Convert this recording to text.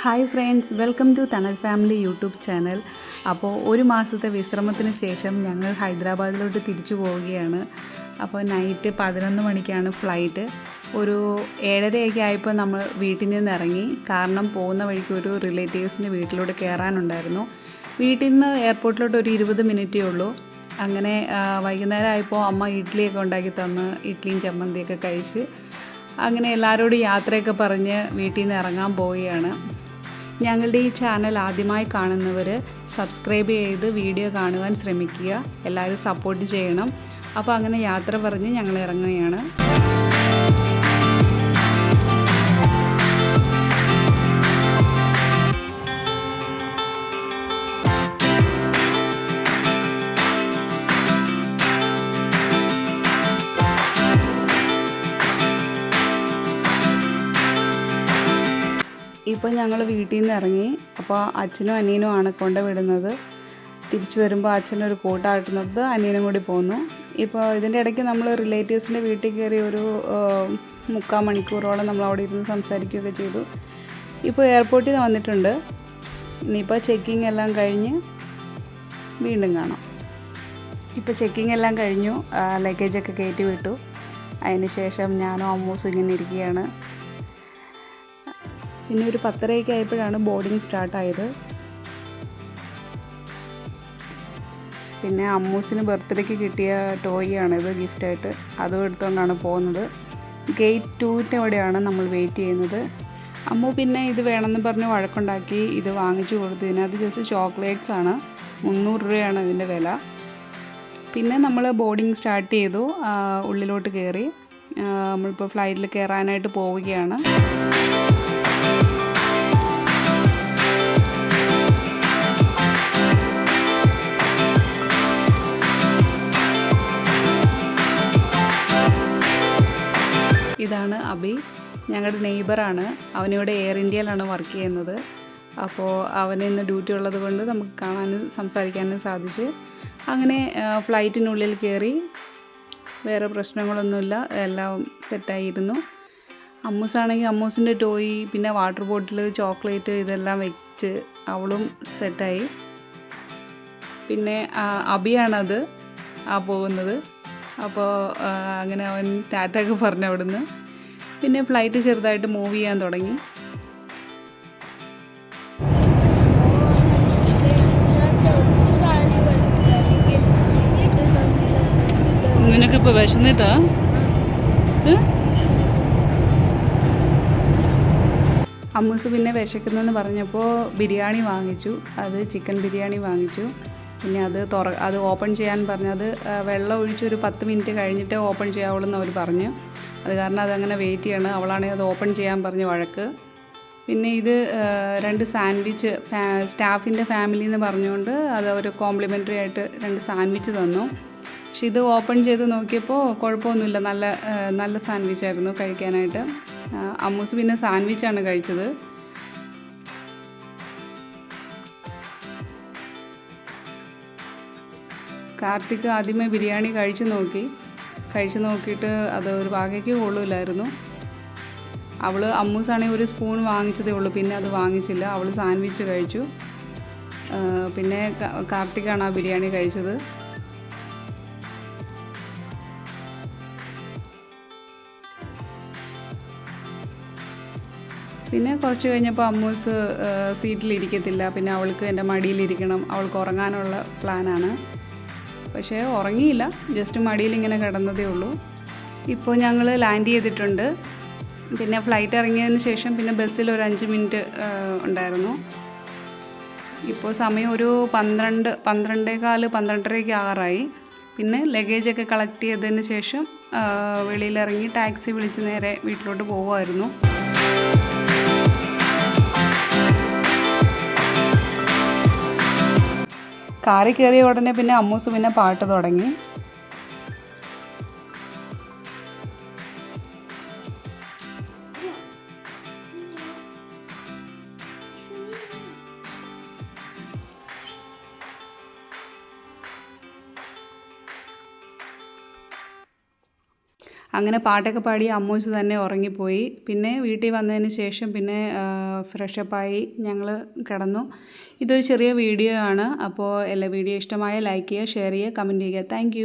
Hi friends welcome to Thanal family YouTube channel. അപ്പോൾ ഒരു മാസത്തെ വിശ്രമത്തിന് ശേഷം ഞങ്ങൾ ഹൈദരാബാദിലോട്ട് തിരിച്ചു പോവുകയാണ്. അപ്പോൾ നൈറ്റ് പതിനൊന്ന് മണിക്കാണ് ഫ്ലൈറ്റ്. ഒരു ഏഴരയൊക്കെ ആയപ്പോൾ നമ്മൾ വീട്ടിൽ നിന്ന് ഇറങ്ങി. കാരണം പോകുന്ന വഴിക്ക് ഒരു റിലേറ്റീവ്സിന്റെ വീട്ടിലോട്ട് കയറാനുണ്ടായിരുന്നു. വീട്ടിൽ നിന്ന് എയർപോർട്ടിലോട്ട് ഒരു ഇരുപത് മിനിറ്റേ ഉള്ളൂ. അങ്ങനെ വൈകുന്നേരം ആയപ്പോൾ അമ്മ ഇഡ്ഡലിയൊക്കെ ഉണ്ടാക്കി തന്ന് ഇഡ്ഡലിയും ചമ്മന്തിയൊക്കെ കഴിച്ച്. അങ്ങനെ എല്ലാവരോടും യാത്രയൊക്കെ പറഞ്ഞ് വീട്ടിൽ നിന്ന് ഇറങ്ങാൻ പോവുകയാണ്. ഞങ്ങളുടെ ഈ ചാനൽ ആദ്യമായി കാണുന്നവർ സബ്സ്ക്രൈബ് ചെയ്ത് വീഡിയോ കാണുവാൻ ശ്രമിക്കുക. എല്ലാവരും സപ്പോർട്ട് ചെയ്യണം. അപ്പോൾ അങ്ങനെ യാത്ര പറഞ്ഞ് ഞങ്ങൾ ഇറങ്ങുകയാണ്. ഇപ്പോൾ ഞങ്ങൾ വീട്ടിൽ നിന്ന് ഇറങ്ങി അപ്പോൾ അച്ഛനും അനിയനും ആണ് കൊണ്ട് വിടുന്നത്. തിരിച്ചു വരുമ്പോൾ അച്ഛനൊരു കൂട്ടാട്ടുന്നത് അനിയനും കൂടി പോന്നു. ഇപ്പോൾ ഇതിന്റെ ഇടയ്ക്ക് നമ്മൾ റിലേറ്റീവ്സിന്റെ വീട്ടിൽ കയറി ഒരു മുക്കാൽ മണിക്കൂറോളം നമ്മൾ അവിടെ ഇരുന്ന് സംസാരിക്കുകയൊക്കെ ചെയ്തു. ഇപ്പോൾ എയർപോർട്ടിൽ നിന്ന് വന്നിട്ടുണ്ട്. ഇനിയിപ്പോൾ ചെക്കിംഗ് എല്ലാം കഴിഞ്ഞ് വീണ്ടും കാണാം. ഇപ്പോൾ ചെക്കിംഗ് എല്ലാം കഴിഞ്ഞു ലഗേജൊക്കെ കയറ്റി വിട്ടു. അതിന് ശേഷം ഞാനും അമ്മൂസ് ഇങ്ങനെ ഇരിക്കുകയാണ്. പിന്നെ ഒരു പത്തരയൊക്കെ ആയപ്പോഴാണ് ബോർഡിങ് സ്റ്റാർട്ടായത് പിന്നെ അമ്മൂസിന് ബർത്ത്ഡേക്ക് കിട്ടിയ ടോയ് ആണിത് ഗിഫ്റ്റായിട്ട് അതും എടുത്തുകൊണ്ടാണ് പോകുന്നത്. ഗേറ്റ് ടൂവിന്റെ അവിടെയാണ് നമ്മൾ വെയിറ്റ് ചെയ്യുന്നത്. അമ്മു പിന്നെ ഇത് വേണമെന്ന് പറഞ്ഞ് വഴക്കുണ്ടാക്കി ഇത് വാങ്ങിച്ചു കൊടുത്തു. ഇതിനകത്ത് ജസ്റ്റ് ചോക്ലേറ്റ്സ് ആണ്. മുന്നൂറ് രൂപയാണ് ഇതിന്റെ വില. പിന്നെ നമ്മൾ ബോർഡിങ് സ്റ്റാർട്ട് ചെയ്തു. ഉള്ളിലോട്ട് കയറി നമ്മളിപ്പോൾ ഫ്ലൈറ്റിൽ കയറാനായിട്ട് പോവുകയാണ്. ഇതാണ് അബി. ഞങ്ങളുടെ നെയ്ബറാണ് അവനിവിടെ എയർ ഇന്ത്യയിലാണ് വർക്ക് ചെയ്യുന്നത്. അപ്പോൾ അവന് ഇന്ന് ഡ്യൂട്ടി ഉള്ളത് കൊണ്ട് നമുക്ക് കാണാനും സംസാരിക്കാനും സാധിച്ച്. അങ്ങനെ ഫ്ലൈറ്റിനുള്ളിൽ കയറി വേറെ പ്രശ്നങ്ങളൊന്നുമില്ല. എല്ലാം സെറ്റായിരുന്നു അമ്മൂസാണെങ്കിൽ അമ്മൂസിന്റെ ടോയ് പിന്നെ വാട്ടർ ബോട്ടിൽ ചോക്ലേറ്റ് ഇതെല്ലാം വെച്ച് അവളും സെറ്റായി പിന്നെ അബിയാണത് ആ പോകുന്നത്. അപ്പോൾ അങ്ങനെ അവൻ ടാറ്റ ഒക്കെ പറഞ്ഞു അവിടുന്ന്. പിന്നെ ഫ്ലൈറ്റ് ചെറുതായിട്ട് മൂവ് ചെയ്യാൻ തുടങ്ങി. നിനക്ക് ഇപ്പോൾ വിശന്നിട്ടാ? അമ്മൂസ് പിന്നെ വിശക്കുന്നെന്ന് പറഞ്ഞപ്പോൾ ബിരിയാണി വാങ്ങിച്ചു. അത് ചിക്കൻ ബിരിയാണി വാങ്ങിച്ചു. പിന്നെ അത് തുറ അത് ഓപ്പൺ ചെയ്യാൻ പറഞ്ഞത് വെള്ളം ഒഴിച്ചൊരു പത്ത് മിനിറ്റ് കഴിഞ്ഞിട്ട് ഓപ്പൺ ചെയ്യാവുള്ളൂ എന്ന് അവർ പറഞ്ഞു. അത് കാരണം അതങ്ങനെ വെയിറ്റ് ചെയ്യണം. അവളാണെങ്കിൽ അത് ഓപ്പൺ ചെയ്യാൻ പറഞ്ഞ് വഴക്ക്. പിന്നെ ഇത് രണ്ട് സാൻഡ്വിച്ച് ഫാ സ്റ്റാഫിന്റെ ഫാമിലി എന്ന് പറഞ്ഞുകൊണ്ട് അത് അവർ കോംപ്ലിമെന്ററി ആയിട്ട് രണ്ട് സാൻഡ്വിച്ച് തന്നു. പക്ഷെ ഇത് ഓപ്പൺ ചെയ്ത് നോക്കിയപ്പോൾ കുഴപ്പമൊന്നുമില്ല നല്ല നല്ല സാൻഡ്വിച്ചായിരുന്നു കഴിക്കാനായിട്ട്. അമ്മൂസ് പിന്നെ സാൻഡ്വിച്ചാണ് കഴിച്ചത്. കാർത്തിക് ആദ്യമേ ബിരിയാണി കഴിച്ചു നോക്കി. കഴിച്ചു നോക്കിയിട്ട് അത് ഒരു വാകയ്ക്ക് കൊള്ളില്ലായിരുന്നു അവൾ അമ്മൂസാണെങ്കിൽ ഒരു സ്പൂൺ വാങ്ങിച്ചതേ ഉള്ളൂ. പിന്നെ അത് വാങ്ങിച്ചില്ല. അവൾ സാൻഡ്വിച്ച് കഴിച്ചു. പിന്നെ കാർത്തിക്കാണ് ആ ബിരിയാണി കഴിച്ചത്. പിന്നെ കുറച്ച് കഴിഞ്ഞപ്പോൾ അമ്മൂസ് സീറ്റിലിരിക്കത്തില്ല. പിന്നെ അവൾക്ക് എന്റെ മടിയിലിരിക്കണം. അവൾക്ക് ഉറങ്ങാനുള്ള പ്ലാനാണ്. പക്ഷേ ഉറങ്ങിയില്ല. ജസ്റ്റ് മടിയിൽ ഇങ്ങനെ കിടന്നതേ ഉള്ളൂ. ഇപ്പോൾ ഞങ്ങൾ ലാൻഡ് ചെയ്തിട്ടുണ്ട്. പിന്നെ ഫ്ലൈറ്റ് ഇറങ്ങിയതിന് ശേഷം പിന്നെ ബസ്സിൽ ഒരു അഞ്ച് മിനിറ്റ് ഉണ്ടായിരുന്നു. ഇപ്പോൾ സമയം ഒരു പന്ത്രണ്ട് പന്ത്രണ്ടേകാൽ പന്ത്രണ്ടരയ്ക്ക് ആറായി. പിന്നെ ലഗേജൊക്കെ കളക്ട് ചെയ്തതിന് ശേഷം വെളിയിലിറങ്ങി ടാക്സി വിളിച്ച് നേരെ വീട്ടിലോട്ട് പോകുമായിരുന്നു കാറിൽ കയറിയ ഉടനെ പിന്നെ അമ്മൂസ് പിന്നെ പാട്ട് തുടങ്ങി. അങ്ങനെ പാട്ടൊക്കെ പാടി അമ്മൂസ് തന്നെ ഉറങ്ങിപ്പോയി. പിന്നെ വീട്ടിൽ വന്നതിന് ശേഷം പിന്നെ ഫ്രഷപ്പായി ഞങ്ങൾ കിടന്നു. ഇതൊരു ചെറിയ വീഡിയോ ആണ്. അപ്പോൾ എല്ലാ വീഡിയോ ഇഷ്ടമായ ലൈക്ക് ചെയ്യുക ഷെയർ ചെയ്യുക കമന്റ് ചെയ്യുക. താങ്ക്